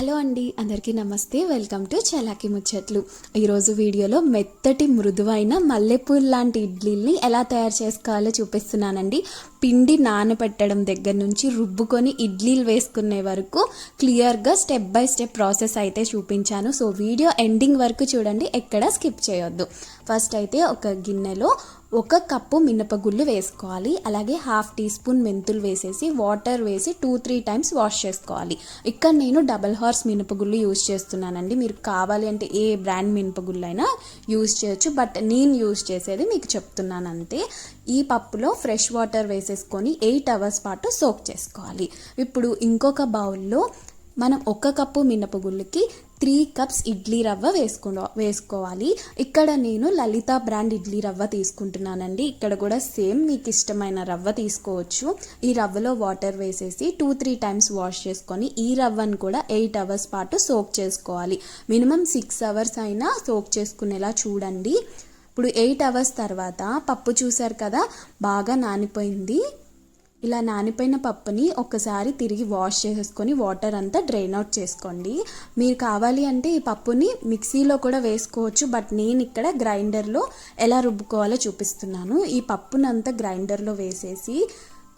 Hello అండి అందరికీ నమస్తే. వెల్కమ్ టు చలాకి ముచ్చట్లు. ఈరోజు వీడియోలో మెత్తటి మృదువైన మల్లెపూలు లాంటి ఇడ్లీల్ని ఎలా తయారు చేసుకోవాలో చూపిస్తున్నానండి. పిండి నానబెట్టడం దగ్గర నుంచి రుబ్బుకొని ఇడ్లీలు వేసుకునే వరకు క్లియర్గా స్టెప్ బై స్టెప్ ప్రాసెస్ అయితే చూపించాను. సో వీడియో ఎండింగ్ వరకు చూడండి ఎక్కడ స్కిప్ చేయొద్దు. ఫస్ట్ అయితే ఒక గిన్నెలో ఒక కప్పు మినపగుళ్ళు వేసుకోవాలి. అలాగే హాఫ్ టీ స్పూన్ మెంతులు వేసేసి వాటర్ వేసి టూ త్రీ టైమ్స్ వాష్ చేసుకోవాలి. ఇక్కడ నేను డబల్ హార్స్ మినపగుళ్ళు యూజ్ చేస్తున్నానండి. మీరు కావాలి అంటే ఏ బ్రాండ్ మినపగుళ్ళు అయినా యూజ్ చేయొచ్చు. బట్ నేను యూజ్ చేసేది మీకు చెప్తున్నాను అంతే ఈ పప్పులో ఫ్రెష్ వాటర్ వేసేసుకొని ఎయిట్ అవర్స్ పాటు సోక్ చేసుకోవాలి. ఇప్పుడు ఇంకొక బౌల్లో మనం ఒక కప్పు మినపగుళ్ళకి త్రీ కప్స్ ఇడ్లీ రవ్వ వేసుకున్న వేసుకోవాలి. ఇక్కడ నేను లలిత బ్రాండ్ ఇడ్లీ రవ్వ తీసుకుంటున్నానండి. ఇక్కడ కూడా సేమ్ మీకు ఇష్టమైన రవ్వ తీసుకోవచ్చు. ఈ రవ్వలో వాటర్ వేసేసి టూ త్రీ టైమ్స్ వాష్ చేసుకొని ఈ రవ్వను కూడా ఎయిట్ అవర్స్ పాటు సోక్ చేసుకోవాలి. మినిమం సిక్స్ అవర్స్ అయినా సోక్ చేసుకునేలా చూడండి. ఇప్పుడు ఎయిట్ అవర్స్ తర్వాత పప్పు చూసారు కదా బాగా నానిపోయింది. ఇలా నానిపోయిన పప్పుని ఒకసారి తిరిగి వాష్ చేసేసుకొని వాటర్ అంతా డ్రైన్ అవుట్ చేసుకోండి. మీరు కావాలి అంటే ఈ పప్పుని మిక్సీలో కూడా వేసుకోవచ్చు బట్ నేను ఇక్కడ గ్రైండర్లో ఎలా రుబ్బుకోవాలో చూపిస్తున్నాను. ఈ పప్పునంతా గ్రైండర్లో వేసేసి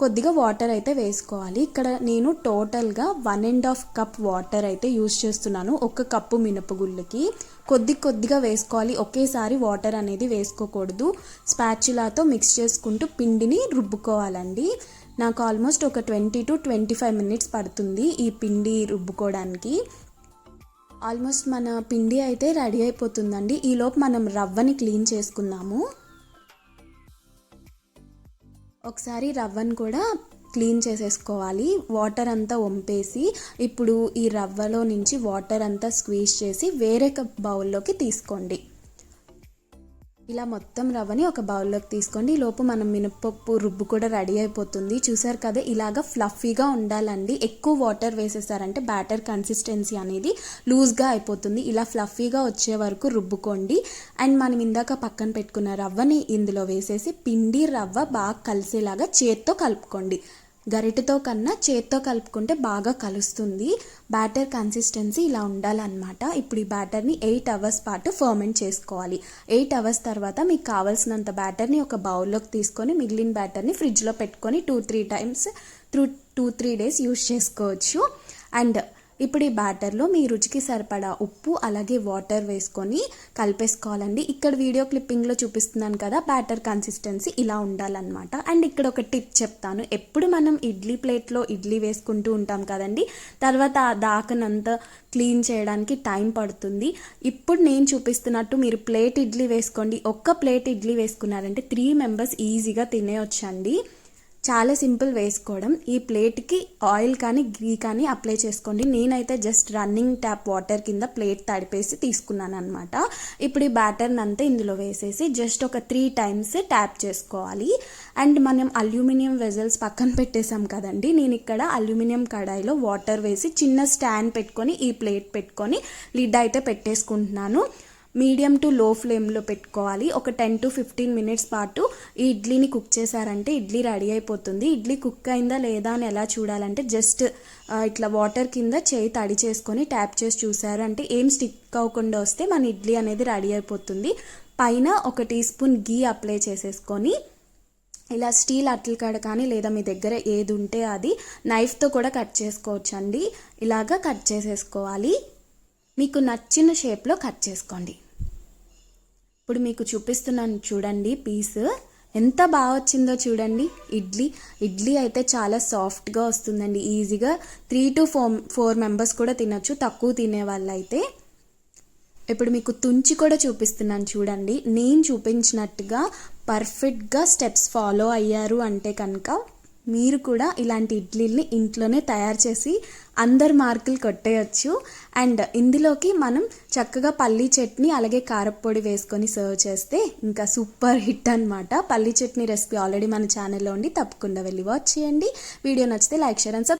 కొద్దిగా వాటర్ అయితే వేసుకోవాలి. ఇక్కడ నేను టోటల్గా one and half cup water అయితే యూజ్ చేస్తున్నాను ఒక కప్పు మినపగుళ్ళకి. కొద్ది కొద్దిగా వేసుకోవాలి. ఒకేసారి వాటర్ అనేది వేసుకోకూడదు. స్పాచులాతో మిక్స్ చేసుకుంటూ పిండిని రుబ్బుకోవాలండి. నాకు ఆల్మోస్ట్ ఒక twenty to twenty five minutes పడుతుంది ఈ పిండి రుబ్బుకోవడానికి. ఆల్మోస్ట్ మన పిండి అయితే రెడీ అయిపోతుందండి. ఈలోపు మనం రవ్వని క్లీన్ చేసుకుందాము. ఒకసారి రవ్వను కూడా క్లీన్ చేసేసుకోవాలి. వాటర్ అంతా వంపేసి ఇప్పుడు ఈ రవ్వలో నుంచి వాటర్ అంతా స్క్వీజ్ చేసి వేరే బౌల్లోకి తీసుకోండి. ఇలా మొత్తం రవ్వని ఒక బౌల్లోకి తీసుకోండి. లోపు మనం మినపప్పు రుబ్బు కూడా రెడీ అయిపోతుంది. చూసారు కదా ఇలాగ ఫ్లఫీగా ఉండాలండి. ఎక్కువ వాటర్ వేసేసారంటే బ్యాటర్ కన్సిస్టెన్సీ అనేది లూజ్గా అయిపోతుంది. ఇలా ఫ్లఫీగా వచ్చే వరకు రుబ్బుకోండి. అండ్ మనం ఇందాక పక్కన పెట్టుకున్న రవ్వని ఇందులో వేసేసి పిండి రవ్వ బాగా కలిసేలాగా చేత్తో కలుపుకోండి. గరిటతో కన్నా చేత్తో కలుపుకుంటే బాగా కలుస్తుంది. బ్యాటర్ కన్సిస్టెన్సీ ఇలా ఉండాలన్నమాట. ఇప్పుడు ఈ బ్యాటర్ని ఎయిట్ అవర్స్ పాటు ఫర్మెంట్ చేసుకోవాలి. ఎయిట్ అవర్స్ తర్వాత మీకు కావాల్సినంత బ్యాటర్ని ఒక బౌల్లోకి తీసుకొని మిగిలిన బ్యాటర్ని ఫ్రిడ్జ్లో పెట్టుకొని two three times through two three days use చేసుకోవచ్చు. అండ్ ఇప్పుడు ఈ బ్యాటర్లో మీ రుచికి సరిపడా ఉప్పు అలాగే వాటర్ వేసుకొని కలిపేసుకోవాలండి. ఇక్కడ వీడియో క్లిప్పింగ్లో చూపిస్తున్నాను కదా బ్యాటర్ కన్సిస్టెన్సీ ఇలా ఉండాలన్నమాట. అండ్ ఇక్కడ ఒక టిప్ చెప్తాను. ఎప్పుడు మనం ఇడ్లీ ప్లేట్లో ఇడ్లీ వేసుకుంటూ ఉంటాం కదండి తర్వాత దాకనంత దాకనంతా క్లీన్ చేయడానికి టైం పడుతుంది. ఇప్పుడు నేను చూపిస్తున్నట్టు మీరు ప్లేట్ ఇడ్లీ వేసుకోండి. ఒక్క ప్లేట్ ఇడ్లీ వేసుకున్నారంటే త్రీ మెంబర్స్ ఈజీగా తినేయొచ్చండి. చాలా సింపుల్ వేసుకోవడం. ఈ ప్లేట్కి ఆయిల్ కానీ గీ కానీ అప్లై చేసుకోండి. నేనైతే జస్ట్ రన్నింగ్ ట్యాప్ వాటర్ కింద ప్లేట్ తడిపేసి తీసుకున్నాను అనమాట ఇప్పుడు ఈ బ్యాటర్ని అంతా ఇందులో వేసేసి జస్ట్ ఒక త్రీ టైమ్స్ ట్యాప్ చేసుకోవాలి. అండ్ మనం అల్యూమినియం వెజల్స్ పక్కన పెట్టేసాం కదండి. నేను ఇక్కడ అల్యూమినియం కడాయిలో వాటర్ వేసి చిన్న స్టాండ్ పెట్టుకొని ఈ ప్లేట్ పెట్టుకొని లిడ్ అయితే పెట్టేసుకుంటున్నాను. మీడియం టు లో ఫ్లేమ్లో పెట్టుకోవాలి. ఒక టెన్ టు ఫిఫ్టీన్ మినిట్స్ పాటు ఈ ఇడ్లీని కుక్ చేశారంటే ఇడ్లీ రెడీ అయిపోతుంది. ఇడ్లీ కుక్ అయిందా లేదా అని ఎలా చూడాలంటే జస్ట్ ఇట్లా వాటర్ కింద చేయి తడి చేసుకొని ట్యాప్ చేసి చూసారు అంటే ఏం స్టిక్ అవ్వకుండా వస్తే మన ఇడ్లీ అనేది రెడీ అయిపోతుంది. పైన ఒక టీ స్పూన్ గీ అప్లై చేసేసుకొని ఇలా స్టీల్ అట్ల కాడ కానీ లేదా మీ దగ్గర ఏది ఉంటే అది నైఫ్తో కూడా కట్ చేసుకోవచ్చండి. ఇలాగా కట్ చేసేసుకోవాలి. మీకు నచ్చిన షేప్లో కట్ చేసుకోండి. ఇప్పుడు మీకు చూపిస్తున్నాను చూడండి పీస్. ఎంత బాగా వచ్చిందో చూడండి. ఇడ్లీ ఇడ్లీ అయితే చాలా సాఫ్ట్గా వస్తుందండి. ఈజీగా three to four four members కూడా తినొచ్చు తక్కువ తినే వాళ్ళైతే. ఇప్పుడు మీకు తుంచి కూడా చూపిస్తున్నాను చూడండి. నేను చూపించినట్టుగా పర్ఫెక్ట్గా స్టెప్స్ ఫాలో అయ్యారు అంటే కనుక. మీరు కూడా ఇలాంటి ఇడ్లీల్ని ఇంట్లోనే తయారు చేసి అందరు మార్కులు కొట్టేయచ్చు. అండ్ ఇందులోకి మనం చక్కగా పల్లీ చట్నీ అలాగే కారప్పొడి వేసుకొని సర్వ్ చేస్తే ఇంకా సూపర్ హిట్ అనమాట పల్లీ చట్నీ రెసిపీ ఆల్రెడీ మన ఛానల్లో ఉండి తప్పకుండా వెళ్ళి వాచ్ చేయండి. వీడియో నచ్చితే లైక్ షేర్ అండ్